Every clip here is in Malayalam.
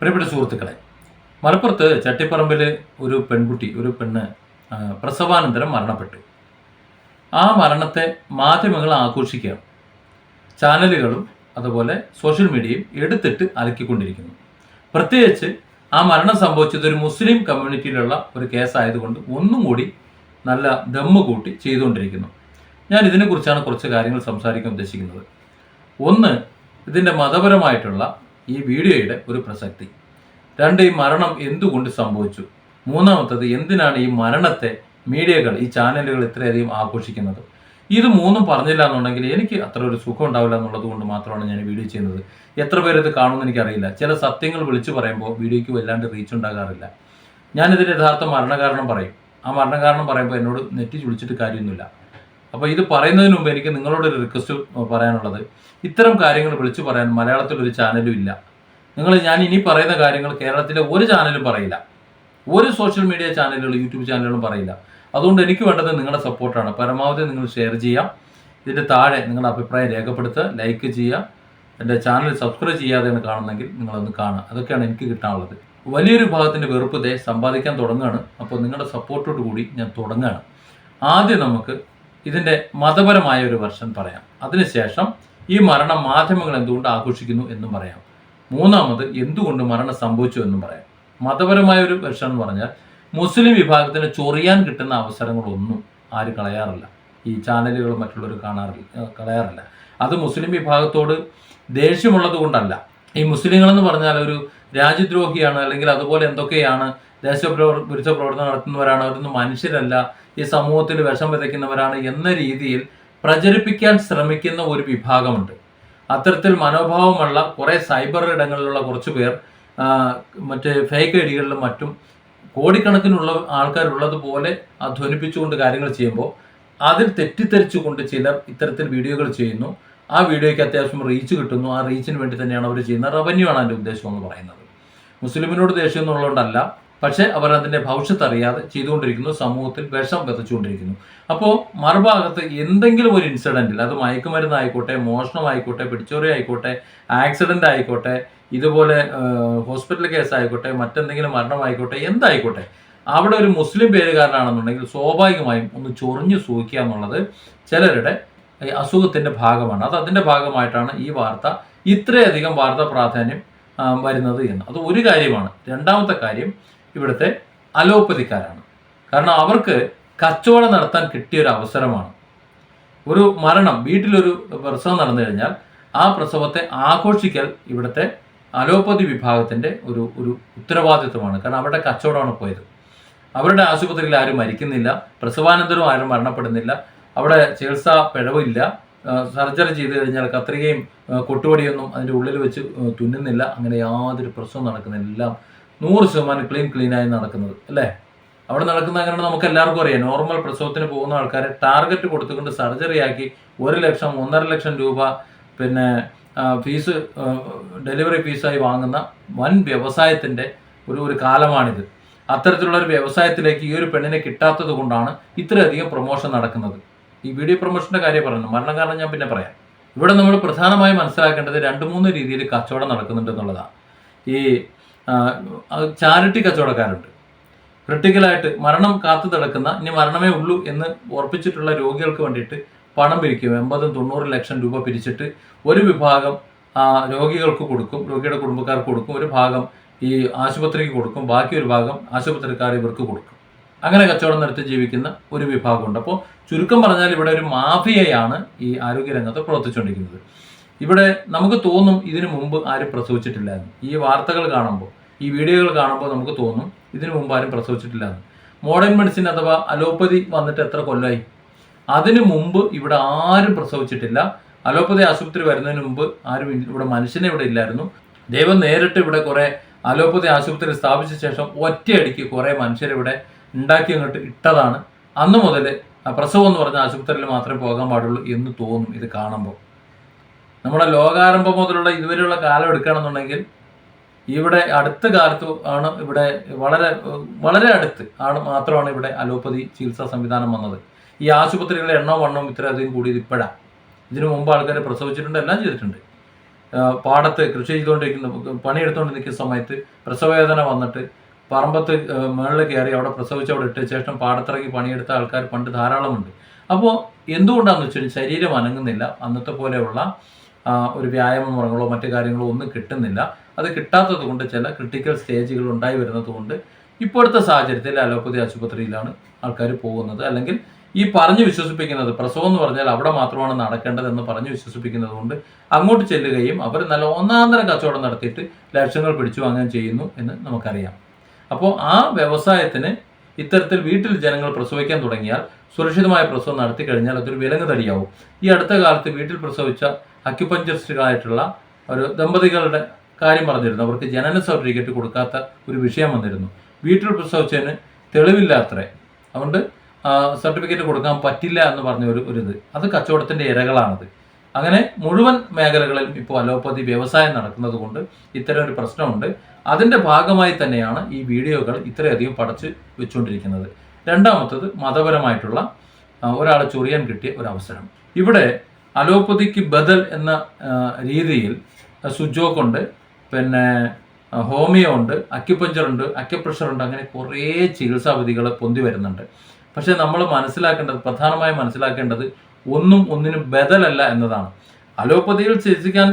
പ്രിയപ്പെട്ട സുഹൃത്തുക്കളെ മലപ്പുറത്ത് ചട്ടിപ്പറമ്പിൽ ഒരു പെൺകുട്ടി ഒരു പെണ്ണ് പ്രസവാനന്തരം മരണപ്പെട്ടു. ആ മരണത്തെ മാധ്യമങ്ങൾ ആഘോഷിക്കുകയാണ്. ചാനലുകളും അതുപോലെ സോഷ്യൽ മീഡിയയും എടുത്തിട്ട് അലക്കിക്കൊണ്ടിരിക്കുന്നു. പ്രത്യേകിച്ച് ആ മരണം സംഭവിച്ചത് ഒരു മുസ്ലിം കമ്മ്യൂണിറ്റിയിലുള്ള ഒരു കേസായതുകൊണ്ട് ഒന്നും കൂടി നല്ല ദമ്മ് കൂട്ടി ചെയ്തുകൊണ്ടിരിക്കുന്നു. ഞാൻ ഇതിനെക്കുറിച്ചാണ് കുറച്ച് കാര്യങ്ങൾ സംസാരിക്കാൻ ഉദ്ദേശിക്കുന്നത്. ഒന്ന് ഇതിന്റെ മതപരമായിട്ടുള്ള ഈ വീഡിയോയുടെ ഒരു പ്രസക്തി. രണ്ട് ഈ മരണം എന്തുകൊണ്ട് സംഭവിച്ചു? മൂന്നാമത്തത് എന്തിനാണ് ഈ മരണത്തെ മീഡിയകൾ ഈ ചാനലുകൾ ഇത്രയധികം ആഘോഷിക്കുന്നത്? ഇത് മൂന്നും പറഞ്ഞില്ല എന്നുണ്ടെങ്കിൽ എനിക്ക് അത്ര ഒരു സുഖം ഉണ്ടാവില്ല എന്നുള്ളത് കൊണ്ട് മാത്രമാണ് ഞാൻ വീഡിയോ ചെയ്യുന്നത്. എത്ര പേര് ഇത് കാണുമെന്ന് എനിക്കറിയില്ല. ചില സത്യങ്ങൾ വിളിച്ചു പറയുമ്പോൾ വീഡിയോയ്ക്ക് വല്ലാണ്ട് റീച്ച് ഉണ്ടാകാറില്ല. ഞാനിതിന്റെ യഥാർത്ഥ മരണകാരണം പറയും. ആ മരണകാരണം പറയുമ്പോൾ എന്നോട് നെറ്റി ചുളിച്ചിട്ട് കാര്യമൊന്നുമില്ല. അപ്പോൾ ഇത് പറയുന്നതിന് മുമ്പ് എനിക്ക് നിങ്ങളോട് ഒരു റിക്വസ്റ്റ് പറയാനുള്ളത്. ഇത്തരം കാര്യങ്ങൾ വിളിച്ചു പറയാൻ മലയാളത്തിൽ ഒരു ചാനലും ഇല്ല. നിങ്ങൾ ഞാൻ ഇനി പറയുന്ന കാര്യങ്ങൾ കേരളത്തിലെ ഒരു ചാനലും പറയില്ല. ഒരു സോഷ്യൽ മീഡിയ ചാനലുകൾ യൂട്യൂബ് ചാനലുകളും പറയില്ല. അതുകൊണ്ട് എനിക്ക് വേണ്ടത് നിങ്ങളുടെ സപ്പോർട്ടാണ് പരമാവധി നിങ്ങൾ ഷെയർ ചെയ്യാം. ഇതിന്റെ താഴെ നിങ്ങളുടെ അഭിപ്രായം രേഖപ്പെടുത്തുക ലൈക്ക് ചെയ്യുക എന്റെ ചാനൽ സബ്സ്ക്രൈബ് ചെയ്യാതെയാണ് കാണുന്നെങ്കിൽ നിങ്ങളൊന്ന് കാണുക. അതൊക്കെയാണ് എനിക്ക് കിട്ടാനുള്ളത്. വലിയൊരു ഭാഗത്തിന്റെ വെറുപ്പ് ദേ സമ്പാദിക്കാൻ തുടങ്ങുകയാണ്. അപ്പോൾ നിങ്ങളുടെ സപ്പോർട്ടോട് കൂടി ഞാൻ തുടങ്ങുകയാണ്. ആദ്യം നമുക്ക് ഇതിന്റെ മതപരമായ ഒരു വർഷം പറയാം. അതിനുശേഷം ഈ മരണം മാധ്യമങ്ങൾ എന്തുകൊണ്ട് ആഘോഷിക്കുന്നു എന്നും പറയാം. മൂന്നാമത് എന്തുകൊണ്ട് മരണം സംഭവിച്ചു എന്നും പറയാം. മതപരമായ ഒരു വർഷം എന്ന് പറഞ്ഞാൽ മുസ്ലിം വിഭാഗത്തിന് ചൊറിയാൻ കിട്ടുന്ന അവസരങ്ങളൊന്നും ആരും കളയാറില്ല. ഈ ചാനലുകൾ മറ്റുള്ളവർ കാണാറില്ല കളയാറില്ല. അത് മുസ്ലിം വിഭാഗത്തോട് ദേഷ്യമുള്ളത് കൊണ്ടല്ല. ഈ മുസ്ലിങ്ങളെന്ന് പറഞ്ഞാൽ ഒരു രാജ്യദ്രോഹിയാണ് അല്ലെങ്കിൽ അതുപോലെ എന്തൊക്കെയാണ് ദേശപ്രവർ വിരുദ്ധ പ്രവർത്തനം നടത്തുന്നവരാണ് അവരൊന്നും മനുഷ്യരല്ല ഈ സമൂഹത്തിൽ വിഷം വിതയ്ക്കുന്നവരാണ് എന്ന രീതിയിൽ പ്രചരിപ്പിക്കാൻ ശ്രമിക്കുന്ന ഒരു വിഭാഗമുണ്ട്. അത്തരത്തിൽ മനോഭാവമുള്ള കുറേ സൈബർ ഇടങ്ങളിലുള്ള കുറച്ച് പേർ മറ്റേ ഫേക്ക് ഐഡികളിലും മറ്റും കോടിക്കണക്കിനുള്ള ആൾക്കാരുള്ളതുപോലെ ആ ധ്വനിപ്പിച്ചുകൊണ്ട് കാര്യങ്ങൾ ചെയ്യുമ്പോൾ അതിൽ തെറ്റിദ്ധരിച്ചുകൊണ്ട് ചിലർ ഇത്തരത്തിൽ വീഡിയോകൾ ചെയ്യുന്നു. ആ വീഡിയോയ്ക്ക് അത്യാവശ്യം റീച്ച് കിട്ടുന്നു. ആ റീച്ചിന് വേണ്ടി തന്നെയാണ് അവർ ചെയ്യുന്നത്. റവന്യൂ ആണ് അതിന്റെ ഉദ്ദേശം എന്ന് പറയുന്നത്. മുസ്ലിമിനോട് ദേഷ്യം എന്നുള്ളതുകൊണ്ടല്ല പക്ഷേ അവർ അതിന്റെ ഭവിഷ്യത്ത് അറിയാതെ ചെയ്തുകൊണ്ടിരിക്കുന്നു സമൂഹത്തിൽ വിഷം വിതച്ചുകൊണ്ടിരിക്കുന്നു അപ്പോൾ മറുഭാഗത്ത് എന്തെങ്കിലും ഒരു ഇൻസിഡന്റിൽ അത് മയക്കുമരുന്നായിക്കോട്ടെ മോഷണമായിക്കോട്ടെ പിടിച്ചോറി ആയിക്കോട്ടെ ആക്സിഡന്റ് ആയിക്കോട്ടെ ഇതുപോലെ ഹോസ്പിറ്റൽ കേസ് ആയിക്കോട്ടെ മറ്റെന്തെങ്കിലും മരണമായിക്കോട്ടെ എന്തായിക്കോട്ടെ അവിടെ ഒരു മുസ്ലിം പേരുകാരനാണെന്നുണ്ടെങ്കിൽ സ്വാഭാവികമായും ഒന്ന് ചൊറിഞ്ഞു സൂക്കുക എന്നുള്ളത് ചിലരുടെ അസുഖത്തിന്റെ ഭാഗമാണ്. അത് അതിന്റെ ഭാഗമായിട്ടാണ് ഈ വാർത്ത ഇത്രയധികം വാർത്താ പ്രാധാന്യം വരുന്നത് എന്ന്. അത് ഒരു കാര്യമാണ്. രണ്ടാമത്തെ കാര്യം ഇവിടുത്തെ അലോപ്പതിക്കാരാണ്. കാരണം അവർക്ക് കച്ചവടം നടത്താൻ കിട്ടിയ ഒരു അവസരമാണ്. ഒരു മരണം വീട്ടിലൊരു പ്രസവം നടന്നു കഴിഞ്ഞാൽ ആ പ്രസവത്തെ ആഘോഷിക്കൽ ഇവിടുത്തെ അലോപ്പതി വിഭാഗത്തിന്റെ ഒരു ഒരു ഉത്തരവാദിത്വമാണ്. കാരണം അവരുടെ കച്ചവടമാണ് പോയത്. അവരുടെ ആശുപത്രിയിൽ ആരും മരിക്കുന്നില്ല. പ്രസവാനന്തരം ആരും മരണപ്പെടുന്നില്ല. അവിടെ ചികിത്സാ പിഴവില്ല. സർജറി ചെയ്ത് കഴിഞ്ഞാൽ കത്രികയും കൊട്ടുപടിയൊന്നും അതിന്റെ ഉള്ളിൽ വെച്ച് തുന്നുന്നില്ല. അങ്ങനെ യാതൊരു പ്രശ്നവും നടക്കുന്നില്ല. എല്ലാം നൂറ് ശതമാനം ക്ലീൻ ക്ലീനായി നടക്കുന്നത്. അല്ലേ? അവിടെ നടക്കുന്ന അങ്ങനെ നമുക്ക് എല്ലാവർക്കും അറിയാം. നോർമൽ പ്രസവത്തിന് പോകുന്ന ആൾക്കാരെ ടാർഗറ്റ് കൊടുത്തുകൊണ്ട് സർജറി ആക്കി ഒരു ലക്ഷം ഒന്നര ലക്ഷം രൂപ പിന്നെ ഫീസ് ഡെലിവറി ഫീസായി വാങ്ങുന്ന വൻ വ്യവസായത്തിന്റെ ഒരു ഒരു കാലമാണിത്. അത്തരത്തിലുള്ള ഒരു വ്യവസായത്തിലേക്ക് ഈ ഒരു പെണ്ണിനെ കിട്ടാത്തത് കൊണ്ടാണ് ഇത്രയധികം പ്രൊമോഷൻ നടക്കുന്നത്. ഈ വീഡിയോ പ്രൊമോഷന്റെ കാര്യം പറഞ്ഞു മരണം കാരണം ഞാൻ പിന്നെ പറയാം. ഇവിടെ നമ്മൾ പ്രധാനമായും മനസ്സിലാക്കേണ്ടത് രണ്ട് മൂന്ന് രീതിയിൽ കച്ചവടം നടക്കുന്നുണ്ട് എന്നുള്ളതാണ്. ഈ ചാരിറ്റി കച്ചവടക്കാരുണ്ട്. ക്രിട്ടിക്കലായിട്ട് മരണം കാത്തു കിടക്കുന്ന ഇനി മരണമേ ഉള്ളൂ എന്ന് ഉറപ്പിച്ചിട്ടുള്ള രോഗികൾക്ക് വേണ്ടിയിട്ട് പണം പിരിക്കും. എൺപതും തൊണ്ണൂറ് ലക്ഷം രൂപ പിരിച്ചിട്ട് ഒരു വിഭാഗം രോഗികൾക്ക് കൊടുക്കും രോഗിയുടെ കുടുംബക്കാർക്ക് കൊടുക്കും ഒരു ഭാഗം ഈ ആശുപത്രിക്ക് കൊടുക്കും ബാക്കി ഒരു ഭാഗം ആശുപത്രിക്കാർ ഇവർക്ക് കൊടുക്കും. അങ്ങനെ കച്ചവടം നടത്തി ജീവിക്കുന്ന ഒരു വിഭാഗമുണ്ട്. അപ്പോൾ ചുരുക്കം പറഞ്ഞാൽ ഇവിടെ ഒരു മാഫിയയാണ് ഈ ആരോഗ്യരംഗത്ത് പ്രവർത്തിച്ചുകൊണ്ടിരിക്കുന്നത്. ഇവിടെ നമുക്ക് തോന്നും ഇതിനു മുമ്പ് ആരും പ്രസവിച്ചിട്ടില്ല എന്ന് ഈ വാർത്തകൾ കാണുമ്പോൾ ഈ വീഡിയോകൾ കാണുമ്പോൾ നമുക്ക് തോന്നും ഇതിനു മുമ്പ് ആരും പ്രസവിച്ചിട്ടില്ല എന്ന് മോഡേൺ മെഡിസിൻ അഥവാ അലോപ്പതി വന്നിട്ട് എത്ര കൊല്ലമായി അതിനു മുമ്പ് ഇവിടെ ആരും പ്രസവിച്ചിട്ടില്ല. അലോപ്പതി ആശുപത്രി വരുന്നതിന് മുമ്പ് ആരും ഇവിടെ മനുഷ്യനെ ഇവിടെ ഇല്ലായിരുന്നു. ദൈവം നേരിട്ട് ഇവിടെ കുറെ അലോപ്പതി ആശുപത്രി സ്ഥാപിച്ച ശേഷം ഒറ്റയടിക്ക് കുറേ മനുഷ്യരിവിടെ ഉണ്ടാക്കി അങ്ങോട്ട് ഇട്ടതാണ്. അന്ന് മുതൽ പ്രസവം എന്ന് പറഞ്ഞാൽ ആശുപത്രിയിൽ മാത്രമേ പോകാൻ പാടുള്ളൂ എന്ന് തോന്നും ഇത് കാണുമ്പോൾ. നമ്മുടെ ലോകാരംഭം മുതലുള്ള ഇതുവരെയുള്ള കാലം എടുക്കുകയാണെന്നുണ്ടെങ്കിൽ ഇവിടെ അടുത്ത കാലത്ത് ആണ് ഇവിടെ വളരെ വളരെ അടുത്ത് ആണ് മാത്രമാണ് ഇവിടെ അലോപ്പതി ചികിത്സാ സംവിധാനം വന്നത്. ഈ ആശുപത്രികളുടെ എണ്ണവും വണ്ണവും ഇത്രയധികം കൂടിയത് ഇപ്പോഴാണ് ഇതിനു മുമ്പ് ആൾക്കാർ പ്രസവിച്ചിട്ടുണ്ട് എല്ലാം ചെയ്തിട്ടുണ്ട്. പാടത്ത് കൃഷി ചെയ്തുകൊണ്ടിരിക്കുന്ന പണിയെടുത്തുകൊണ്ട് നിൽക്കുന്ന സമയത്ത് പ്രസവവേദന വന്നിട്ട് പറമ്പത്ത് മേളിൽ കയറി അവിടെ പ്രസവിച്ച് അവിടെ ഇട്ട ശേഷം പാടത്തിറങ്ങി പണിയെടുത്ത ആൾക്കാർ പണ്ട് ധാരാളമുണ്ട്. അപ്പോൾ എന്തുകൊണ്ടാണെന്ന് വെച്ചാൽ ശരീരം അനങ്ങുന്നില്ല. അന്നത്തെ പോലെയുള്ള ഒരു വ്യായാമ മുറങ്ങളോ മറ്റു കാര്യങ്ങളോ ഒന്നും കിട്ടുന്നില്ല. അത് കിട്ടാത്തത് കൊണ്ട് ചില ക്രിട്ടിക്കൽ സ്റ്റേജുകൾ ഉണ്ടായി വരുന്നത് കൊണ്ട് ഇപ്പോഴത്തെ സാഹചര്യത്തിൽ അലോപ്പതി ആശുപത്രിയിലാണ് ആൾക്കാർ പോകുന്നത്. അല്ലെങ്കിൽ ഈ പറഞ്ഞു വിശ്വസിപ്പിക്കുന്നത് പ്രസവം എന്ന് പറഞ്ഞാൽ അവിടെ മാത്രമാണ് നടക്കേണ്ടതെന്ന് പറഞ്ഞു വിശ്വസിപ്പിക്കുന്നത് കൊണ്ട് അങ്ങോട്ട് ചെല്ലുകയും അവർ നല്ല ഒന്നാന്തരം കച്ചവടം നടത്തിയിട്ട് ലക്ഷങ്ങൾ പിടിച്ചു വാങ്ങുകയും ചെയ്യുന്നു എന്ന് നമുക്കറിയാം. അപ്പോൾ ആ വ്യവസായത്തിന് ഇത്തരത്തിൽ വീട്ടിൽ ജനങ്ങൾ പ്രസവിക്കാൻ തുടങ്ങിയാൽ സുരക്ഷിതമായ പ്രസവം നടത്തി കഴിഞ്ഞാൽ അതൊരു വിലങ്ങ് തടിയാവും. ഈ അടുത്ത കാലത്ത് വീട്ടിൽ പ്രസവിച്ച അക്യുപഞ്ചറിസ്റ്റുകളായിട്ടുള്ള ഒരു ദമ്പതികളുടെ കാര്യം പറഞ്ഞിരുന്നു. അവർക്ക് ജനന സർട്ടിഫിക്കറ്റ് കൊടുക്കാത്ത ഒരു വിഷയം വന്നിരുന്നു. വീട്ടിൽ പ്രസവിച്ചതിന് തെളിവില്ലാത്രേ. അതുകൊണ്ട് സർട്ടിഫിക്കറ്റ് കൊടുക്കാൻ പറ്റില്ല എന്ന് പറഞ്ഞ ഒരു ഒരു ഇത്. അത് കച്ചവടത്തിന്റെ ഇരകളാണത്. അങ്ങനെ മുഴുവൻ മേഖലകളിലും ഇപ്പോൾ അലോപ്പതി വ്യവസായം നടക്കുന്നത് കൊണ്ട് ഇത്തരം ഒരു പ്രശ്നമുണ്ട്. അതിന്റെ ഭാഗമായി തന്നെയാണ് ഈ വീഡിയോകൾ ഇത്രയധികം പടച്ച് വെച്ചുകൊണ്ടിരിക്കുന്നത്. രണ്ടാമത്തത് മതപരമായിട്ടുള്ള ഒരാളെ ചൊറിയാൻ കിട്ടിയ ഒരു അവസരം ഇവിടെ അലോപ്പതിക്ക് ബദൽ എന്ന രീതിയിൽ സുജോക്ക് ഉണ്ട് പിന്നെ ഹോമിയോ ഉണ്ട് അക്യുപഞ്ചർ ഉണ്ട് അക്യുപ്രഷർ ഉണ്ട് അങ്ങനെ കുറേ ചികിത്സാവിധികൾ പൊന്തി വരുന്നുണ്ട്. പക്ഷേ നമ്മൾ മനസ്സിലാക്കേണ്ടത് പ്രധാനമായും മനസ്സിലാക്കേണ്ടത് ഒന്നും ഒന്നിനും ബദലല്ല എന്നതാണ്. അലോപ്പതിയിൽ ചികിത്സിക്കാൻ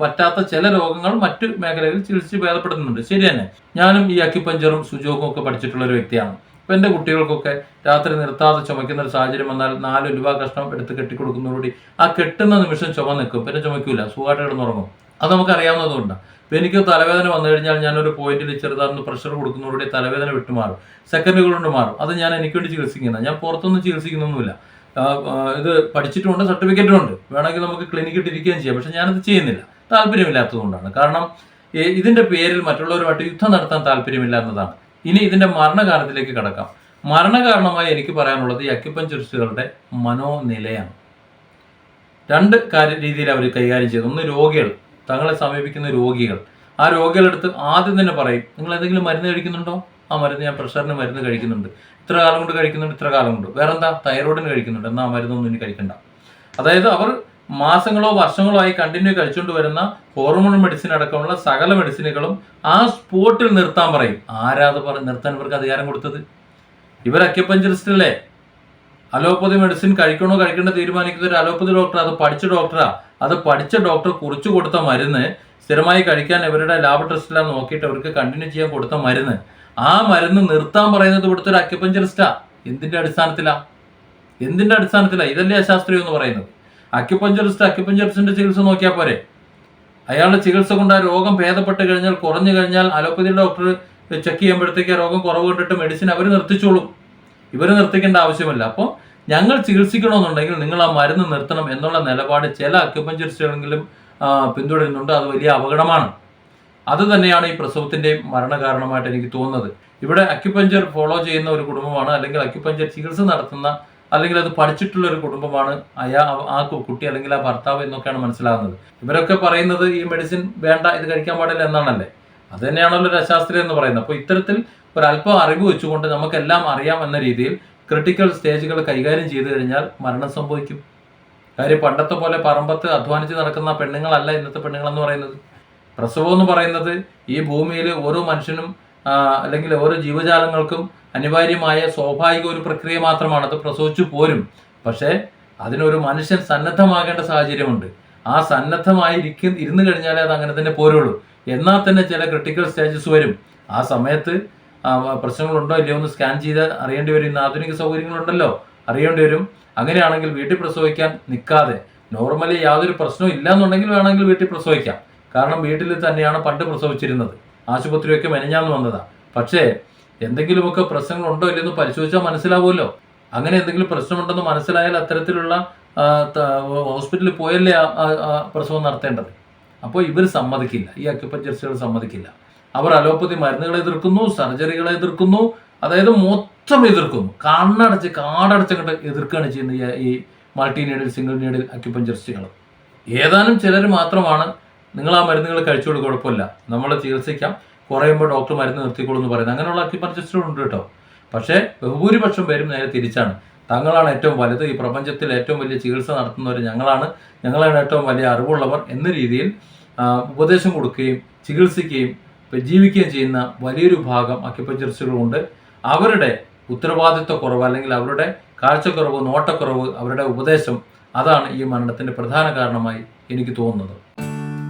പറ്റാത്ത ചില രോഗങ്ങൾ മറ്റു മേഖലകളിൽ ചികിത്സിച്ച് ഭേദപ്പെടുന്നുണ്ട് ശരി തന്നെ. ഞാനും ഈ അക്യുപഞ്ചറും സുജോക്കും ഒക്കെ പഠിച്ചിട്ടുള്ള ഒരു വ്യക്തിയാണ്. ഇപ്പം എന്റെ കുട്ടികൾക്കൊക്കെ രാത്രി നിർത്താതെ ചുമക്കുന്ന ഒരു സാഹചര്യം വന്നാൽ നാല് രൂപ കഷ്ണം എടുത്ത് കെട്ടിക്കൊടുക്കുന്നതോടുകൂടി ആ കെട്ടുന്ന നിമിഷം ചുമ നിൽക്കും. പിന്നെ ചുമക്കൂല സുഖമായിട്ട് കിടന്നുറങ്ങും. അത് നമുക്ക് അറിയാവുന്നതുകൊണ്ടാണ് ഇപ്പം എനിക്ക് തലവേദന വന്നു കഴിഞ്ഞാൽ ഞാനൊരു പോയിന്റിൽ ചെറുതാണെന്ന് പ്രഷർ കൊടുക്കുന്നതോടെ തലവേദന വിട്ടുമാറും. സെക്കൻഡുകൾ കൊണ്ട് മാറും. അത് ഞാൻ എനിക്ക് വേണ്ടി ചികിത്സിക്കുന്ന ഞാൻ പുറത്തൊന്നും ചികിത്സിക്കുന്നൊന്നുമില്ല. ഇത് പഠിച്ചിട്ടുമുണ്ട് സർട്ടിഫിക്കറ്റും ഉണ്ട് വേണമെങ്കിൽ നമുക്ക് ക്ലിനിക്കിൽ ഇരിക്കുകയും ചെയ്യാം. പക്ഷെ ഞാനത് ചെയ്യുന്നില്ല. താല്പര്യമില്ലാത്തതുകൊണ്ടാണ്. കാരണം ഇതിന്റെ പേരിൽ മറ്റുള്ളവരുമായിട്ട് യുദ്ധം നടത്താൻ താല്പര്യമില്ല എന്നതാണ് ഇനി ഇതിന്റെ മരണകാരണത്തിലേക്ക് കടക്കാം. മരണകാരണമായി എനിക്ക് പറയാനുള്ളത് ഈ അക്യുപഞ്ചറിസ്റ്റുകളുടെ മനോനിലയാണ്. രണ്ട് കാര്യ രീതിയിൽ അവർ കൈകാര്യം ചെയ്തു. ഒന്ന് രോഗികൾ. തങ്ങളെ സമീപിക്കുന്ന രോഗികൾ. ആ രോഗികളെടുത്ത് ആദ്യം തന്നെ പറയും നിങ്ങൾ എന്തെങ്കിലും മരുന്ന് കഴിക്കുന്നുണ്ടോ? ആ മരുന്ന് ഞാൻ പ്രഷറിന് മരുന്ന് കഴിക്കുന്നുണ്ട്. ഇത്ര കാലം കൊണ്ട് കഴിക്കുന്നുണ്ട് ഇത്ര കാലം കൊണ്ട്. വേറെ എന്താ തൈറോയിഡിന് കഴിക്കുന്നുണ്ട്. എന്നാൽ ആ മരുന്നൊന്നും ഇനി കഴിക്കണ്ട. അതായത് അവർ മാസങ്ങളോ വർഷങ്ങളോ ആയി കണ്ടിന്യൂ കഴിച്ചുകൊണ്ട് വരുന്ന ഹോർമോൺ മെഡിസിൻ അടക്കമുള്ള സകല മെഡിസിനുകളും ആ സ്പോട്ടിൽ നിർത്താൻ പറയും. ആരാധ പറ നിർത്താൻ ഇവർക്ക് അധികാരം കൊടുത്തത്? ഇവർ അക്യുപഞ്ചറിസ്റ്റ് അല്ലേ? അലോപ്പതി മെഡിസിൻ കഴിക്കണോ കഴിക്കേണ്ട തീരുമാനിക്കുന്ന ഒരു അലോപ്പതി ഡോക്ടർ അത് പഠിച്ച ഡോക്ടറാ അത് പഠിച്ച ഡോക്ടർ കുറിച്ചു കൊടുത്ത മരുന്ന് സ്ഥിരമായി കഴിക്കാൻ ഇവരുടെ ലാബ് ടെസ്റ്റിലാണ് നോക്കിയിട്ട് അവർക്ക് കണ്ടിന്യൂ ചെയ്യാൻ കൊടുത്ത മരുന്ന്. ആ മരുന്ന് നിർത്താൻ പറയുന്നത് ഇവിടുത്തെ ഒരു അക്യുപഞ്ചറിസ്റ്റാ എന്തിന്റെ അടിസ്ഥാനത്തിലാ? എന്തിന്റെ അടിസ്ഥാനത്തിലാ? ഇതല്ലേ അശാസ്ത്രീയം എന്ന് പറയുന്നത്. അക്യുപഞ്ചറിസ്റ്റ് അക്യുപഞ്ചറിസ്റ്റിന്റെ ചികിത്സ നോക്കിയാൽ പോരെ. അയാളുടെ ചികിത്സ കൊണ്ട് ആ രോഗം ഭേദപ്പെട്ട് കഴിഞ്ഞാൽ കുറഞ്ഞു കഴിഞ്ഞാൽ അലോപ്പതി ഡോക്ടർ ചെക്ക് ചെയ്യുമ്പോഴത്തേക്ക് ആ രോഗം കുറവ് കണ്ടിട്ട് മെഡിസിൻ അവർ നിർത്തിച്ചോളും. ഇവർ നിർത്തിക്കേണ്ട ആവശ്യമില്ല. അപ്പോൾ ഞങ്ങൾ ചികിത്സിക്കണമെന്നുണ്ടെങ്കിൽ നിങ്ങൾ ആ മരുന്ന് നിർത്തണം എന്നുള്ള നിലപാട് ചില അക്യുപഞ്ചറിസ്റ്റുകളെങ്കിലും പിന്തുടരുന്നുണ്ട്. അത് വലിയ അപകടമാണ്. അത് തന്നെയാണ് ഈ പ്രസവത്തിന്റെ മരണകാരണമായിട്ട് എനിക്ക് തോന്നുന്നത്. ഇവിടെ അക്യുപഞ്ചർ ഫോളോ ചെയ്യുന്ന ഒരു കുടുംബമാണ് അല്ലെങ്കിൽ അക്യുപഞ്ചർ ചികിത്സ നടത്തുന്ന അല്ലെങ്കിൽ അത് പഠിച്ചിട്ടുള്ള ഒരു കുടുംബമാണ് അയാ ആ കുട്ടി അല്ലെങ്കിൽ ആ ഭർത്താവ് എന്നൊക്കെയാണ് മനസ്സിലാകുന്നത്. ഇവരൊക്കെ പറയുന്നത് ഈ മെഡിസിൻ വേണ്ട ഇത് കഴിക്കാൻ പാടില്ല എന്നാണല്ലേ? അത് തന്നെയാണല്ലോ ഒരു അശാസ്ത്രീയം എന്ന് പറയുന്നത്. അപ്പോൾ ഇത്തരത്തിൽ ഒരല്പം അറിവ് വെച്ചുകൊണ്ട് നമുക്കെല്ലാം അറിയാം എന്ന രീതിയിൽ ക്രിട്ടിക്കൽ സ്റ്റേജുകൾ കൈകാര്യം ചെയ്തു കഴിഞ്ഞാൽ മരണം സംഭവിക്കും. കാര്യം പണ്ടത്തെ പോലെ പറമ്പത്ത് അധ്വാനിച്ച് നടക്കുന്ന പെണ്ണുങ്ങളല്ല ഇന്നത്തെ പെണ്ണുങ്ങൾ എന്ന് പറയുന്നത്. പ്രസവം എന്ന് പറയുന്നത് ഈ ഭൂമിയിൽ ഓരോ മനുഷ്യനും അല്ലെങ്കിൽ ഓരോ ജീവജാലങ്ങൾക്കും അനിവാര്യമായ സ്വാഭാവിക ഒരു പ്രക്രിയ മാത്രമാണ്. അത് പ്രസവിച്ചു പോരും. പക്ഷേ അതിനൊരു മനുഷ്യൻ സന്നദ്ധമാകേണ്ട സാഹചര്യമുണ്ട്. ആ സന്നദ്ധമായി ഇരിക്കുന്ന ഇരുന്ന് കഴിഞ്ഞാലേ അത് അങ്ങനെ തന്നെ പോരുള്ളൂ. എന്നാൽ തന്നെ ചില ക്രിട്ടിക്കൽ സ്റ്റേജസ് വരും. ആ സമയത്ത് പ്രശ്നങ്ങളുണ്ടോ ഇല്ലയോ എന്ന് സ്കാൻ ചെയ്ത് അറിയേണ്ടി വരും. ഇന്ന് ആധുനിക സൗകര്യങ്ങളുണ്ടല്ലോ അറിയേണ്ടി വരും. അങ്ങനെയാണെങ്കിൽ വീട്ടിൽ പ്രസവിക്കാൻ നിൽക്കാതെ നോർമലി യാതൊരു പ്രശ്നവും ഇല്ല എന്നുണ്ടെങ്കിൽ വേണമെങ്കിൽ വീട്ടിൽ പ്രസവിക്കാം. കാരണം വീട്ടിൽ തന്നെയാണ് പണ്ട് പ്രസവിച്ചിരുന്നത്. ആശുപത്രിയൊക്കെ മെനഞ്ഞാന്ന് വന്നതാ. പക്ഷേ എന്തെങ്കിലുമൊക്കെ പ്രശ്നങ്ങളുണ്ടോ ഇല്ലെന്ന് പരിശോധിച്ചാൽ മനസ്സിലാവുമല്ലോ. അങ്ങനെ എന്തെങ്കിലും പ്രശ്നമുണ്ടെന്ന് മനസ്സിലായാൽ അത്തരത്തിലുള്ള ഹോസ്പിറ്റലിൽ പോയല്ലേ പ്രസവം നടത്തേണ്ടത്. അപ്പോൾ ഇവർ സമ്മതിക്കില്ല. ഈ അക്യുപഞ്ചറിസ്റ്റുകൾ സമ്മതിക്കില്ല. അവർ അലോപ്പതി മരുന്നുകളെ എതിർക്കുന്നു സർജറികളെ എതിർക്കുന്നു അതായത് മൊത്തം എതിർക്കുന്നു. കണ്ണടച്ച് കാടടച്ചങ്ങോട്ട് എതിർക്കുകയാണ് ചെയ്യുന്നത് ഈ- മൾട്ടി നീഡിൽ സിംഗിൾ നീഡിൽ അക്യുപഞ്ചറിസ്റ്റുകൾ ഏതാനും ചിലർ മാത്രമാണ് നിങ്ങൾ ആ മരുന്നുകൾ കഴിച്ചുകൊണ്ട് കുഴപ്പമില്ല. നമ്മളെ ചികിത്സിക്കാം. കുറയുമ്പോൾ ഡോക്ടർ മരുന്ന് നിർത്തിക്കോളൂ എന്ന് പറയുന്നത് അങ്ങനെയുള്ള അക്യുപഞ്ചറിസ്റ്റുകൾ ഉണ്ട് കേട്ടോ. പക്ഷേ ബഹുഭൂരിപക്ഷം പേരും നേരെ തിരിച്ചാണ്. തങ്ങളാണ് ഏറ്റവും വലുത്. ഈ പ്രപഞ്ചത്തിൽ ഏറ്റവും വലിയ ചികിത്സ നടത്തുന്നവർ ഞങ്ങളാണ്. ഞങ്ങളാണ് ഏറ്റവും വലിയ അറിവുള്ളവർ എന്ന രീതിയിൽ ഉപദേശം കൊടുക്കുകയും ചികിത്സിക്കുകയും ജീവിക്കുകയും ചെയ്യുന്ന വലിയൊരു ഭാഗം അക്യുപഞ്ചറിസ്റ്റുകളുണ്ട് അവരുടെ ഉത്തരവാദിത്വക്കുറവ് അല്ലെങ്കിൽ അവരുടെ കാഴ്ചക്കുറവ് നോട്ടക്കുറവ് അവരുടെ ഉപദേശം അതാണ് ഈ മരണത്തിന്റെ പ്രധാന കാരണമായി എനിക്ക് തോന്നുന്നത്.